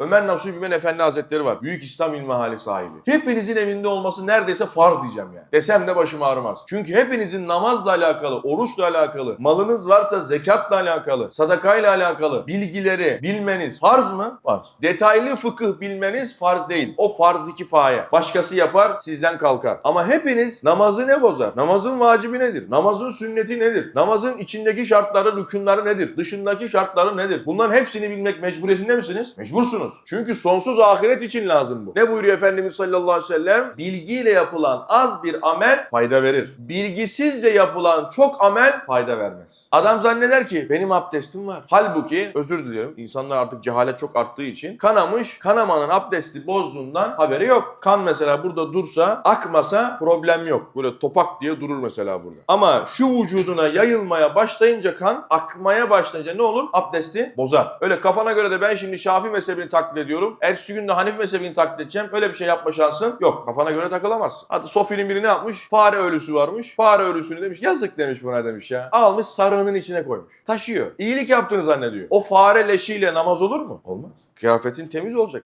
Ömer Nasuhi Bilmen Efendi Hazretleri var. Büyük İslam ilmi hali sahibi. Hepinizin evinde olması neredeyse farz diyeceğim yani. Desem de başım ağrımaz. Çünkü hepinizin namazla alakalı, oruçla alakalı, malınız varsa zekatla alakalı, sadakayla alakalı bilgileri bilmeniz farz mı? Farz. Detaylı fıkıh bilmeniz farz değil. O farz-ı kifaye. Başkası yapar, sizden kalkar. Ama hepiniz namazı ne bozar? Namazın vacibi nedir? Namazın sünneti nedir? Namazın içindeki şartları, rükunları nedir? Dışındaki şartları nedir? Bunların hepsini bilmek mecburiyetinde misiniz? Mecbursunuz. Çünkü sonsuz ahiret için lazım bu. Ne buyuruyor Efendimiz sallallahu aleyhi ve sellem? Bilgiyle yapılan az bir amel fayda verir. Bilgisizce yapılan çok amel fayda vermez. Adam zanneder ki benim abdestim var. Halbuki özür diliyorum. İnsanlar artık cehalet çok arttığı için kanamış, kanamanın abdesti bozduğundan haberi yok. Kan mesela burada dursa, akmasa problem yok. Böyle topak diye durur mesela burada. Ama şu vücuduna yayılmaya başlayınca kan, akmaya başlayınca ne olur? Abdesti bozar. Öyle kafana göre de ben şimdi Şafii mezhebini taklit ediyorum. Ertesi gün de Hanefi mezhebini taklit edeceğim. Öyle bir şey yapma şansın yok. Kafana göre takılamazsın. Hatta Sofi'nin biri ne yapmış? Fare ölüsü varmış. Fare ölüsünü demiş. Yazık demiş buna demiş ya. Almış sarığının içine koymuş. Taşıyor. İyilik yaptığını zannediyor. O fare leşiyle namaz olur mu? Olmaz. Kıyafetin temiz olacak.